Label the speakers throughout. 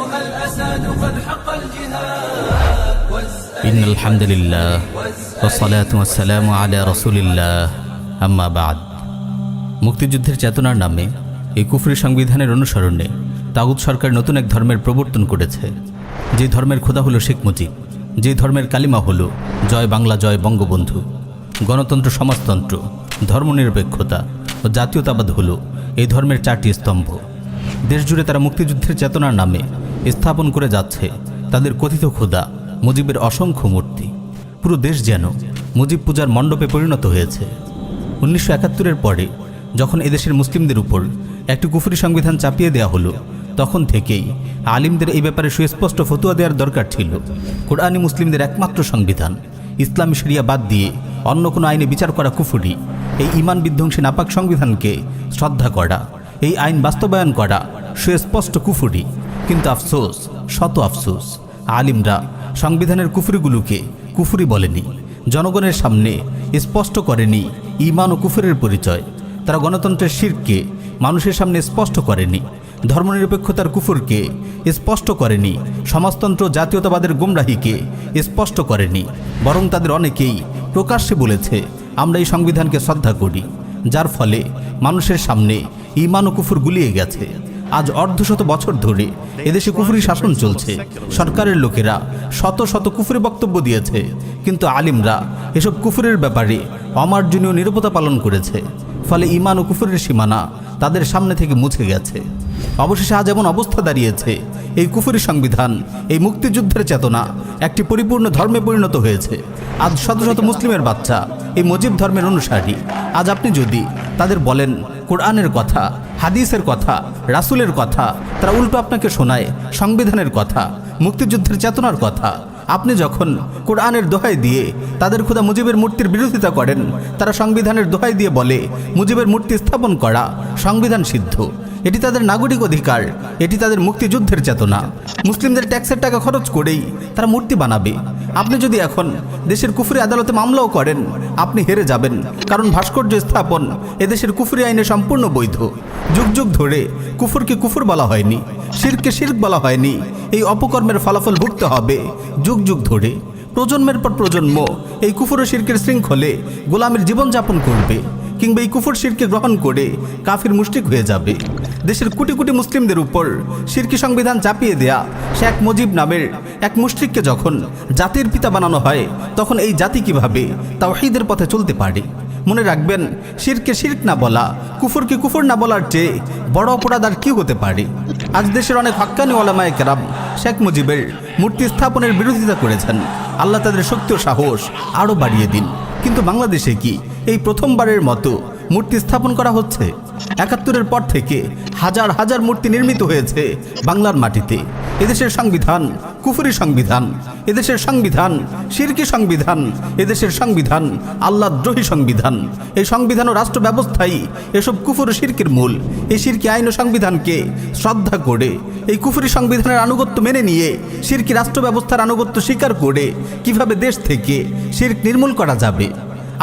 Speaker 1: أيها الأساد قد حق الجهاد واسأل
Speaker 2: إن الحمد لله والصلاة والسلام على رسول الله أما بعد মুক্তিযুদ্ধের চেতনার নামে এই কুফরি সংবিধানের অনুসরণে তাগুদ সরকার নতুন এক ধর্মের প্রবর্তন করেছে যে ধর্মের খোদা হলো শেখ মুজিব যে ধর্মের কালিমা হলো জয় বাংলা জয় বঙ্গবন্ধু গণতন্ত্র সমাজতন্ত্র ধর্মনিরপেক্ষতা ও জাতীয়তাবাদ হলো এই ধর্মের চারটি স্তম্ভ দেশজুড়ে তারা মুক্তিযুদ্ধের চেতনার নামে স্থাপন করে যাচ্ছে তাদের কথিত খোদা মুজিবের অসংখ্য মূর্তি। পুরো দেশ যেন মুজিব পূজার মণ্ডপে পরিণত হয়েছে। উনিশশো একাত্তরের পরে যখন এদেশের মুসলিমদের উপর একটি কুফুরি সংবিধান চাপিয়ে দেওয়া হলো, তখন থেকেই আলিমদের এই ব্যাপারে সুস্পষ্ট ফতুয়া দেওয়ার দরকার ছিল। কোরআনী মুসলিমদের একমাত্র সংবিধান। ইসলামী শরিয়া বাদ দিয়ে অন্য কোনো আইনে বিচার করা কুফুরি, এই ইমান বিধ্বংসী নাপাক সংবিধানকে শ্রদ্ধা করা, এই আইন বাস্তবায়ন করা সুস্পষ্ট কুফুরি। কিন্তু আফসোস, শত আফসোস, আলিমরা সংবিধানের কুফরিগুলোকে কুফুরি বলেনি, জনগণের সামনে স্পষ্ট করেনি ইমান ও কুফরের পরিচয়, তারা গণতন্ত্রের শিরকে মানুষের সামনে স্পষ্ট করেনি, ধর্মনিরপেক্ষতার কুফুরকে স্পষ্ট করেনি, সমাজতন্ত্র জাতীয়তাবাদের গুমরাহিকে স্পষ্ট করেনি, বরং তাদের অনেকেই প্রকাশ্যে বলেছে, আমরা এই সংবিধানকে শ্রদ্ধা করি, যার ফলে মানুষের সামনে ইমান ও কুফুর গুলিয়ে গেছে। আজ অর্ধশত বছর ধরে এদেশে কুফুরি শাসন চলছে। সরকারের লোকেরা শত শত কুফুরি বক্তব্য দিয়েছে। কিন্তু আলিমরা এসব কুফুরের ব্যাপারে অমার্জনীয় নিরাপত্তা পালন করেছে। ফলে ইমান ও কুফুরের সীমানা তাদের সামনে থেকে মুছে গেছে। অবশেষে আজ এমন অবস্থা দাঁড়িয়েছে, এই কুফুরি সংবিধান, এই মুক্তিযুদ্ধের চেতনা একটি পরিপূর্ণ ধর্মে পরিণত হয়েছে। আজ শত শত মুসলিমের বাচ্চা এই মজিব ধর্মের অনুসারী। আজ আপনি যদি তাদের বলেন কোরআনের কথা, হাদিসের কথা, রাসুলের কথা, তারা উল্টো আপনাকে শোনায়, সংবিধানের কথা, মুক্তিযুদ্ধের চেতনার কথা। আপনি যখন কোরআনের দোহাই দিয়ে তাদের খোদা মুজিবের মূর্তির বিরোধিতা করেন, তারা সংবিধানের দোহাই দিয়ে বলে, মুজিবের মূর্তি স্থাপন করা সংবিধান সিদ্ধ। এটি তাদের নাগরিক অধিকার, এটি তাদের মুক্তিযুদ্ধের চেতনা। মুসলিমদের ট্যাক্সের টাকা খরচ করেই তারা মূর্তি বানাবে। আপনি যদি এখন দেশের কুফরি আদালতে মামলাও করেন, আপনি হেরে যাবেন। কারণ ভাস্কর্য স্থাপন এদেশের কুফরি আইনে সম্পূর্ণ বৈধ। যুগ যুগ ধরে কুফুরকে কুফুর বলা হয়নি, শিরকে শির্ক বলা হয়নি। এই অপকর্মের ফলাফল ভুগতে হবে। যুগ যুগ ধরে প্রজন্মের পর প্রজন্ম এই কুফুর ও শির্কের শৃঙ্খলে গোলামের জীবনযাপন করবে, কিংবা এই কুফর শিরকে গ্রহণ করে কাফির মুষ্টিক হয়ে যাবে। দেশের কোটি কোটি মুসলিমদের উপর শিরকি সংবিধান চাপিয়ে দেয়া শেখ মুজিব নামের এক মুশরিককে যখন জাতির পিতা বানানো হয়, তখন এই জাতি কীভাবে তাওহীদের পথে চলতে পারে? মনে রাখবেন শিরকে শির্ক না বলা, কুফরকে কুফুর না বলার চেয়ে বড় অপরাধ আর কী হতে পারে? আজ দেশের অনেক হক্কানি ওলামায় কেরাম শেখ মুজিবের মূর্তি স্থাপনের বিরোধিতা করেছেন। আল্লাহ তাদের শক্তি ও সাহস আরও বাড়িয়ে দিন। কিন্তু বাংলাদেশে কি এই প্রথমবারের মতো মূর্তি স্থাপন করা হচ্ছে? একাত্তরের পর থেকে হাজার হাজার মূর্তি নির্মিত হয়েছে বাংলার মাটিতে। এদেশের সংবিধান কুফুরি সংবিধান, এদেশের সংবিধান শিরকি সংবিধান, এদেশের সংবিধান আল্লাহদ্রোহী সংবিধান। এই সংবিধান ও রাষ্ট্র ব্যবস্থাই এসব কুফুর ও শিরকির মূল। এই শিরকি আইন ও সংবিধানকে শ্রদ্ধা করে, এই কুফুরি সংবিধানের আনুগত্য মেনে নিয়ে শিরকি রাষ্ট্র ব্যবস্থার আনুগত্য স্বীকার করে কীভাবে দেশ থেকে শির্ক নির্মূল করা যাবে?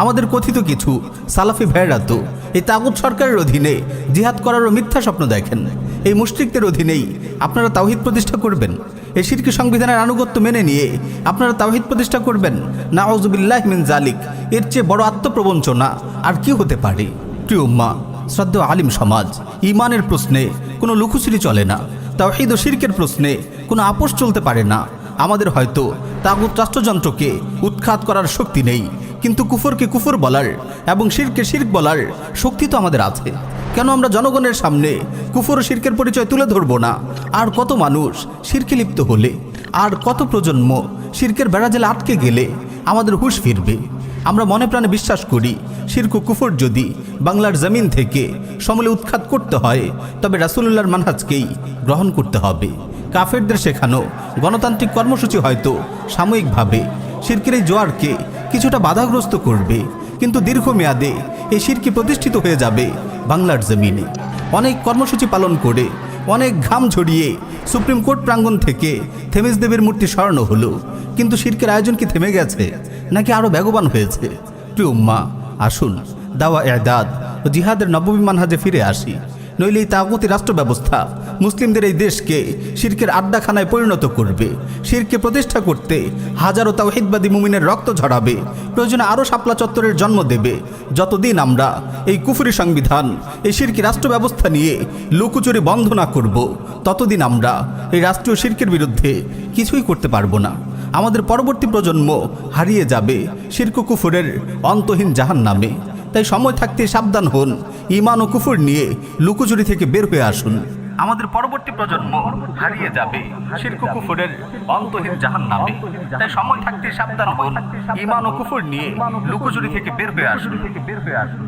Speaker 2: আমাদের কথিত কিছু সালাফি ভাইয়েরা তো এই তাগুত সরকারের অধীনে জিহাদ করারও মিথ্যা স্বপ্ন দেখেন। এই মুশরিকদের অধীনেই আপনারা তাওহিদ প্রতিষ্ঠা করবেন। এই শিরকি সংবিধানের আনুগত্য মেনে নিয়ে আপনারা তাওহিদ প্রতিষ্ঠা করবেন। না আউজুবিল্লাহ মিন জালিক, এর চেয়ে বড় আত্মপ্রবঞ্চনা আর কি হতে পারে? প্রিয় উম্মা, শ্রদ্ধেয় আলিম সমাজ ইমানের প্রশ্নে কোনো লুকুচুরি চলে না। তাওহিদ ও শিরকের প্রশ্নে কোনো আপোষ চলতে পারে না। আমাদের হয়তো তাগুত রাষ্ট্রযন্ত্রকে উৎখাত করার শক্তি নেই। কিন্তু কুফরকে কুফর বলার এবং শিরকে শির্ক বলার শক্তি তো আমাদের আছে। কেন আমরা জনগণের সামনে কুফর শিরকের পরিচয় তুলে ধরবো না? আর কত মানুষ শিরকে লিপ্ত হলে, আর কত প্রজন্ম শিরকের বেড়াজেলে আটকে গেলে আমাদের হুশ ফিরবে? আমরা মনে প্রাণে বিশ্বাস করি, শিরক কুফর যদি বাংলার জমিন থেকে সমলে উৎখাত করতে হয়, তবে রাসুলুল্লাহর মানহাজকেই গ্রহণ করতে হবে। কাফেরদের শেখানো গণতান্ত্রিক কর্মসূচি হয়তো সাময়িকভাবে শিরকের এই জোয়ারকে কিছুটা বাধাগ্রস্ত করবে, কিন্তু দীর্ঘমেয়াদে এই শিরকি প্রতিষ্ঠিত হয়ে যাবে বাংলার জমিনে। অনেক কর্মসূচি পালন করে, অনেক ঘাম ঝরিয়ে সুপ্রিম কোর্ট প্রাঙ্গণ থেকে থেমিস দেবের মূর্তি সরানো হলো। কিন্তু শিরকের আয়োজন কি থেমে গেছে, নাকি আরও বেগবান হয়েছে? প্রিয় উম্মা, আসুন দাওয়া এদাদ ও জিহাদের নবমী মানহাজে ফিরে আসি। নইলে এই তাগতি রাষ্ট্র ব্যবস্থা মুসলিমদের এই দেশকে শিরকের আড্ডাখানায় পরিণত করবে। শিরকে প্রতিষ্ঠা করতে হাজারো তাওহিদবাদী মুমিনের রক্ত ঝরাবে। প্রয়োজনে আরও শাপলা চত্বরের জন্ম দেবে। যতদিন আমরা এই কুফুরি সংবিধান, এই শিরকি রাষ্ট্র ব্যবস্থা নিয়ে লুকুচুরি বন্ধ না করব, ততদিন আমরা এই রাষ্ট্রীয় শির্কের বিরুদ্ধে কিছুই করতে পারব না। আমাদের পরবর্তী প্রজন্ম হারিয়ে যাবে শিরক কুফুরের অন্তহীন জাহান নামে তাই সময় থাকতে সাবধান হন ইমান ও কুফুর নিয়ে লুকোচুরি থেকে বের হয়ে আসুন। আমাদের পরবর্তী প্রজন্ম হারিয়ে যাবে, শিরকু কুফুরের অন্তহীন জাহান নামে তাই সময় থাকতে সাবধান হন ইমান ও কুফুর নিয়ে লুকোচুরি থেকে বের হয়ে আসুন।